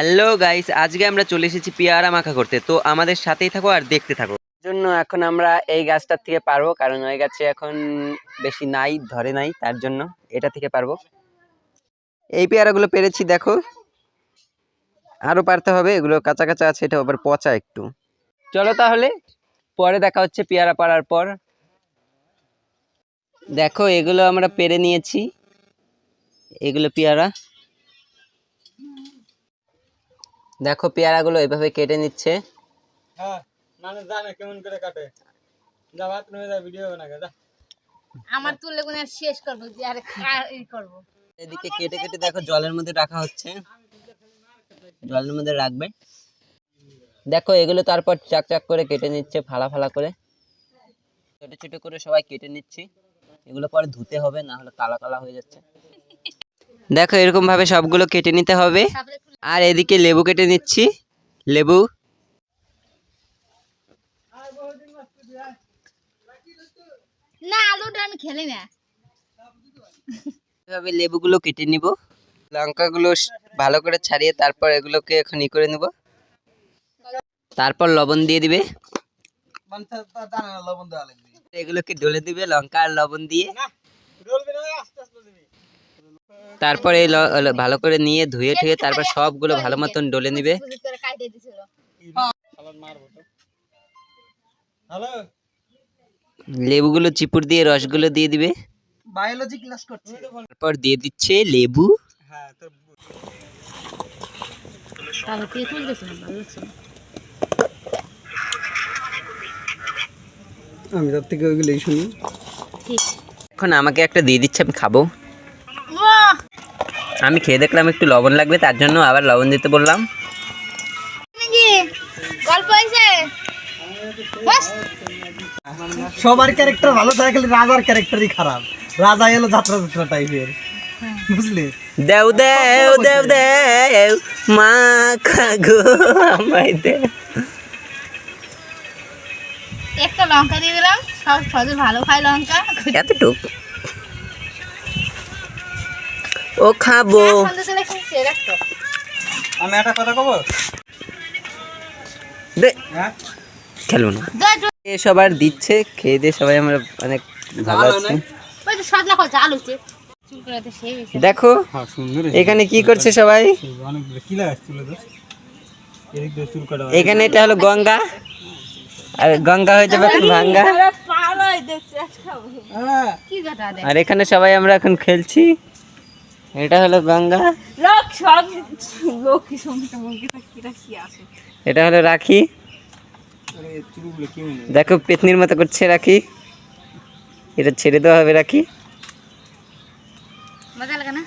Hello guys, আজকে আমরা চলে এসেছি পেয়ারা মাখা করতে। তো আমাদের সাথেই থাকো আর দেখতে থাকো। জন্য এখন আমরা এই গাছটার থেকে পারব, কারণ ওই গাছে এখন বেশি নাই, ধরে নাই, তার জন্য এটা থেকে পারব। এই পেয়ারাগুলো পেরেছি, দেখো। আরও পারতে হবে, এগুলো কাঁচা কাঁচা আছে, এটা আবার পচা একটু। চলো তাহলে, পরে দেখা হচ্ছে পেয়ারা পাড়ার পর। দেখো, এগুলো আমরা পেরে নিয়েছি। এগুলো পেয়ারা। দেখো পেয়ারাগুলো এভাবে কেটে নিচ্ছে। হ্যাঁ মানুষ জানে কেমন করে কাটে? যা ভাত নিয়ে যা ভিডিও বানা যা। আমার তুললে কোন শেষ করব যে আরে ই করব। এদিকে কেটে কেটে দেখো জলের মধ্যে রাখা হচ্ছে। জলের মধ্যে রাখবে। দেখো এগুলো তারপর চাক চাক করে কেটে নিচ্ছে ফালা ফালা করে। ছোট ছোট করে সবাই কেটে নিচ্ছি। এগুলো পরে ধুতে হবে না হলে কালা কালা হয়ে যাচ্ছে। দেখো এরকম ভাবে সবগুলো কেটে নিতে হবে। আর এদিকে লেবু কেটে নিচ্ছি। লেবু। না আলুটা আমি খেলি না। এভাবে লেবুগুলো কেটে নিব। লঙ্কাগুলো ভালো করে ছাড়িয়ে তারপর এগুলোকে এখন ই করে নিব। তারপর লবণ দিয়ে দিবে। মানুষ জানে না লবণ দেওয়া লাগবে। এগুলোকে ডলে দিবে লঙ্কা আর লবণ দিয়ে না ডলবে না আস্তে আস্তে দিবি তারপর এই ভালো করে নিয়ে ধুয়ে ঠুয়ে তারপর সবগুলো ভালো মতন ডলে নিবে। লেবুগুলো চিপুর দিয়ে রসগুলো দিয়ে দিবে। বায়োলজি ক্লাস করছি। তারপর দিয়ে দিচ্ছে লেবু। হ্যাঁ তো তাহলে কে তুলতেছে না ভালো লাগছে আমি তার থেকে ওইগুলোই শুনি। ঠিক এখন আমাকে একটা দিয়ে দিচ্ছে আমি খাব! আমি খেয়ে দেখলাম একটু লবণ লাগবে তার জন্য আবার লবণ দিতে বললাম। সবার ক্যারেক্টার ভালো থাকে খালি রাজার ক্যারেক্টারই খারাপ। রাজা এলো যাত্রা যাত্রা টাইপের বুঝলি? দেও দেও দেও দেও মা খাগো আমায় দেও একটা লঙ্কা দিয়ে দিলাম সব সহজে ভালো খায় লঙ্কা। এতটুক। ও খাব। রাখতো আমি একটা কথা কব? দে। হ্যাঁ? খেলব না। সবার দিচ্ছে খেয়ে দিয়ে সবাই আমরা অনেক ভালো আছি। দেখো হ্যাঁ এখানে কি করছে সবাই? এখানে এটা হলো গঙ্গা। আর গঙ্গা হয়ে যাবে এখন ভাঙ্গা। হ্যাঁ। কি কথা দেখ আর এখানে সবাই আমরা এখন খেলছি। এটা হলো গঙ্গা। লোক সব লোক কি রাখি আছে এটা হলো রাখি। দেখো পেতনির মতো করছে রাখি। এটা ছেড়ে দেওয়া হবে রাখি। মজা লাগে না?